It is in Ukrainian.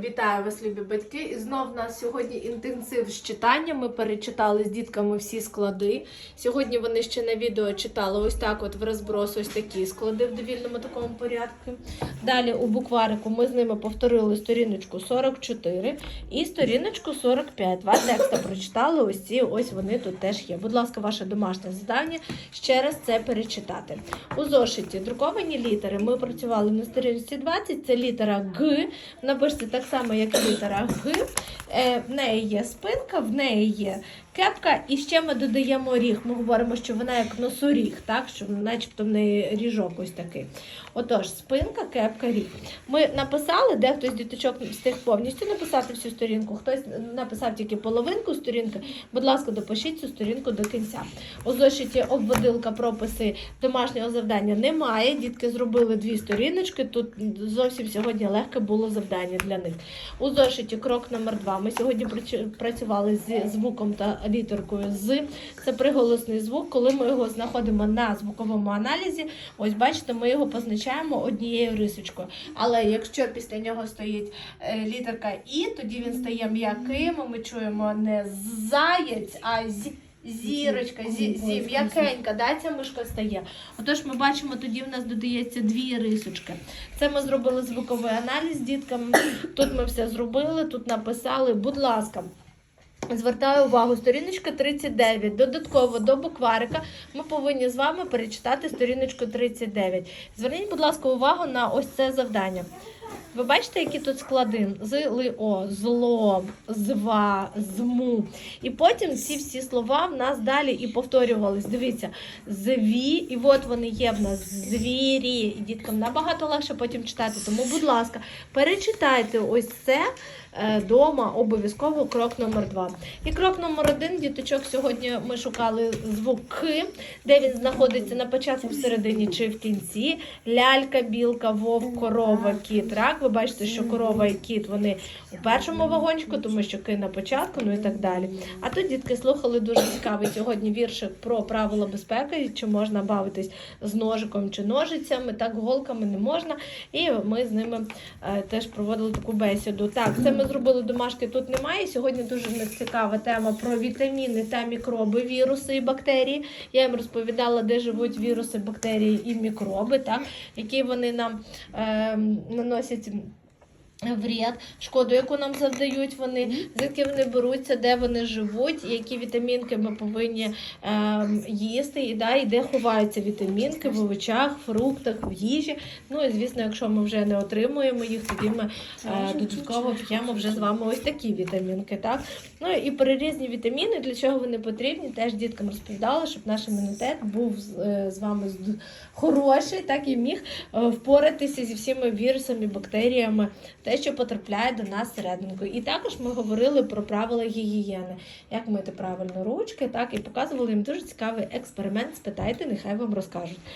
Вітаю вас, любі батьки! І знов у нас сьогодні інтенсив з читання. Ми перечитали з дітками всі склади. Сьогодні вони ще на відео читали ось так: от в розброс, ось такі склади в довільному такому порядку. Далі у букварику ми з ними повторили сторіночку 44 і сторіночку 45. Два текста прочитали. Ось ці ось вони тут теж є. Будь ласка, ваше домашнє завдання ще раз це перечитати. У зошиті друковані літери. Ми працювали на сторінці 20. Це літера Г. Напишете так само, як літера Г. Е, в неї є спинка, в неї є кепка, і ще ми додаємо ріг. Ми говоримо, що вона як носоріг, так? що начебто в неї ріжок ось такий. Отож, спинка, кепка, ріг. Ми написали, дехто з діточок встиг повністю написати всю сторінку, хтось написав тільки половинку сторінки. Будь ласка, допишіть цю сторінку до кінця. У зошиті обводилка прописи домашнього завдання немає. Дітки зробили дві сторіночки. Тут зовсім сьогодні легке було завдання для них. У зошиті крок номер два. Ми сьогодні працювали зі звуком та літеркою з. Це приголосний звук. Коли ми його знаходимо на звуковому аналізі, ось бачите, ми його позначаємо однією рисочкою. Але якщо після нього стоїть е, літерка І, тоді він стає м'яким. Ми чуємо не заєць, а зі. Зірочка, зі, зі м'якенька, да, ця мишка стає. Отож, ми бачимо, тоді в нас додається дві рисочки. Це ми зробили звуковий аналіз з дітками. Тут ми все зробили, тут написали. Будь ласка, звертаю увагу, сторіночка 39. Додатково до букварика ми повинні з вами перечитати сторіночку 39. Зверніть, будь ласка, увагу на ось це завдання. Ви бачите, які тут склади? З, ли, зло, зва, зму. І потім ці всі слова в нас далі і повторювались. Дивіться, зві, і от вони є в нас звірі. І діткам набагато легше потім читати. Тому, будь ласка, перечитайте ось це е, дома обов'язково крок номер два. І крок номер один, діточок, сьогодні ми шукали звук К, де він знаходиться на початку, в середині чи в кінці. Лялька, білка, вовк, корова, кіт, рак. Ви бачите, що корова і кіт вони у першому вагончику, тому що ки на початку, ну і так далі. А тут дітки слухали дуже цікавий сьогодні віршик про правила безпеки, чи можна бавитись з ножиком чи ножицями, так голками не можна. І ми з ними е, теж проводили таку бесіду. Так, це ми зробили домашки, тут немає. Сьогодні дуже цікава тема про вітаміни та мікроби, віруси і бактерії. Я їм розповідала, де живуть віруси, бактерії і мікроби, так, які вони нам е, наносять. mesmo. Вред, шкоду, яку нам завдають вони, звідки вони беруться, де вони живуть, які вітамінки ми повинні ем, їсти, і, да, і де ховаються вітамінки в овочах, фруктах, в їжі. Ну і звісно, якщо ми вже не отримуємо їх, тоді ми е, додатково п'ємо вже з вами ось такі вітамінки. Так? Ну і про різні вітаміни, для чого вони потрібні, теж діткам розповідала, щоб наш імунітет був з, е, з вами хороший, так і міг е, впоратися зі всіма вірусами, бактеріями, що потрапляє до нас всерединку. І також ми говорили про правила гігієни, як мити правильно ручки, так і показували їм дуже цікавий експеримент. Спитайте, нехай вам розкажуть.